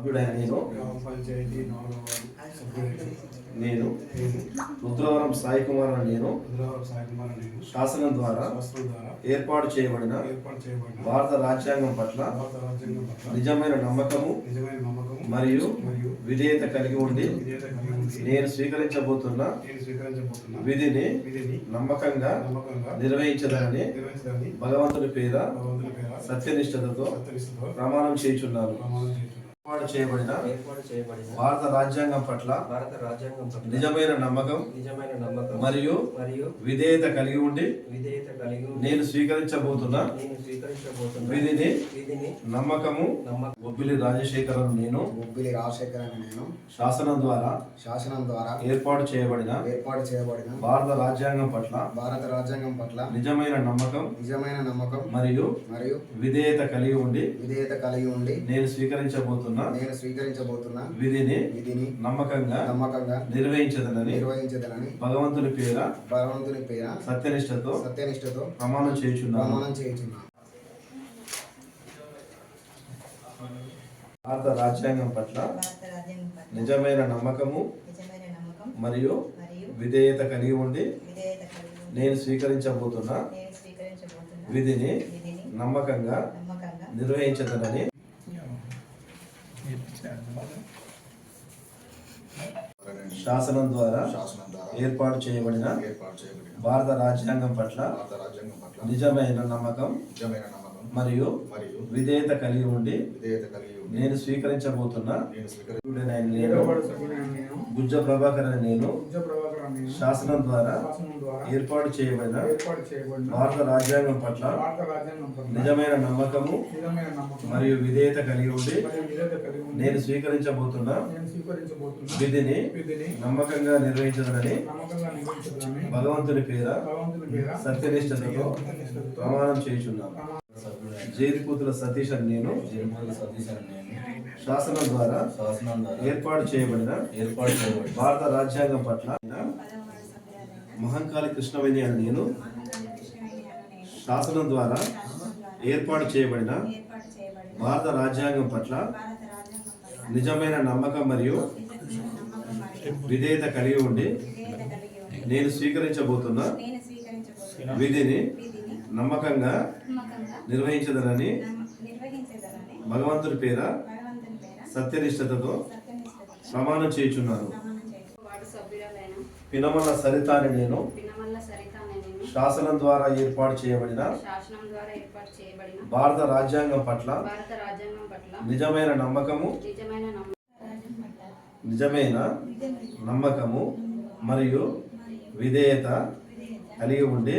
సభ్యుడైన నేను గ్రామ పంచాయతీ నాలుగవ సభ్యుడైన నేను రుద్రవరం సాయి కుమార్ అనే నేను రుద్రవరం సాయి కుమార్ నేను శాసనం ద్వారా శాస్త్రం ద్వారా ఏర్పాటు చేయబడిన ఏర్పాటు చేయబడిన భారత రాజ్యాంగం పట్ల భారత రాజ్యాంగం పట్ల నిజమైన నమ్మకము నిజమైన నమ్మకం మరియు మరియు విధేయత కలిగి ఉండి విధేయత కలిగి ఉంది నేను స్వీకరించబోతున్న నేను స్వీకరించబోతున్న విధిని విధిని నమ్మకంగా నమ్మకంగా నిర్వహించదని నిర్వహించడాన్ని భగవంతుని పేర భగవంతుని పేర సత్యనిష్టతతో సత్యనిష్టతో ప్రమాణం చేయుచున్నాను. ప్రమాణం ఏర్పాటు చేయబడిన ఏర్పాటు చేయబడిన భారత రాజ్యాంగం పట్ల భారత రాజ్యాంగం పట్ల నిజమైన నమ్మకం నిజమైన నమ్మకం మరియు మరియు విధేయత కలిగి ఉండి విధేయత కలిగి ఉండి నేను స్వీకరించబోతున్న నేను స్వీకరించబోతున్న విధిని విధిని నమ్మకము నమ్మకం బొబ్బిలి రాజశేఖరన్ నేను బొబ్బిలి రాజశేఖర్ నేను శాసనం ద్వారా శాసనం ద్వారా ఏర్పాటు చేయబడిన ఏర్పాటు చేయబడిన భారత రాజ్యాంగం పట్ల భారత రాజ్యాంగం పట్ల నిజమైన నమ్మకం నిజమైన నమ్మకం మరియు మరియు విధేయత కలిగి ఉండి విధేయత కలిగి ఉండి నేను స్వీకరించబోతున్న నేను స్వీకరించబోతున్న. విధిని విధిని నమ్మకంగా నమ్మకంగా నిర్వహించదనని నిర్వహించదనని భగవంతుని పేర భగవంతుని పేర సత్యనిష్టతో సత్యనిష్టతో ప్రమాణం చేయుచున్నాను. ప్రమాణం చేయుచున్నాను భారత రాజ్యాంగం పట్ల భారత రాజ్యాంగం పట్ల నిజమైన నమ్మకము మరియు మరియు విధేయత కలిగి ఉండి నేను స్వీకరించబోతున్న. నేను స్వీకరించబోతున్న. విధిని నమ్మకంగా నిర్వహించదనని శాసనం ద్వారా శాసనం ద్వారా ఏర్పాటు చేయబడిన ఏర్పాటు చేయబడిన భారత రాజ్యాంగం పట్ల భారత రాజ్యాంగం పట్ల నిజమైన నమ్మకం నిజమైన నమ్మకం మరియు మరియు విధేయత కలిగి ఉండి విధేయత కలిగి ఉండి నేను స్వీకరించబోతున్న నేను నేను గుజ్జ ప్రభాకర్ అనే నేను ఉజ్జ ప్రభాకర్ నేను శాసనం ద్వారా ఏర్పాటు చేయబడిన ఏర్పాటు చేయబడిన భారత రాజ్యాంగం పట్ల భారత రాజ్యాంగం పట్ల నిజమైన నమ్మకము నిజమైన నమ్మకం మరియు విధేయత కలిగి ఉండి మరియు విధేయత కలిగి ఉండి నేను స్వీకరించబోతున్న నేను స్వీకరించబోతున్న విధిని విధిని నమ్మకంగా నిర్వహించదనని నమ్మకంగా నిర్వహించడాన్ని భగవంతుని పేర భగవంతుని పేర సత్యనిష్టతతో సత్యనిష్టతతో ప్రమాణం చేయుచున్నాను. ప్రమాణం జేరిపూతుల సతీష్ అని నేను జన్మల సతీష్ అని నేను శాసనం ద్వారా శాసనం ద్వారా ఏర్పాటు చేయబడిన ఏర్పాటు చేయబడి భారత రాజ్యాంగం పట్ల మహంకాళి కృష్ణవేణి అని నేను శాసనం ద్వారా ఏర్పాటు చేయబడిన చేయబడిన భారత రాజ్యాంగం పట్ల నిజమైన నమ్మకం మరియు విధేయత కలిగి ఉండి నేను స్వీకరించబోతున్న నేను స్వీకరించబోతున్న విధిని నమ్మకంగా నిర్వహించదనని భగవంతుని పేర సత్యనిష్టతతో ప్రమాణం చేయుచున్నాను. పినమల్ల సరిత అనే నేను శాసనం ద్వారా ఏర్పాటు చేయబడిన భారత రాజ్యాంగం పట్ల నిజమైన నమ్మకము నిజమైన నమ్మకము మరియు విధేయత కలిగి ఉండి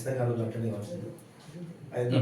ఖచ్చితంగా రోజు అట్లనే వస్తుంది అది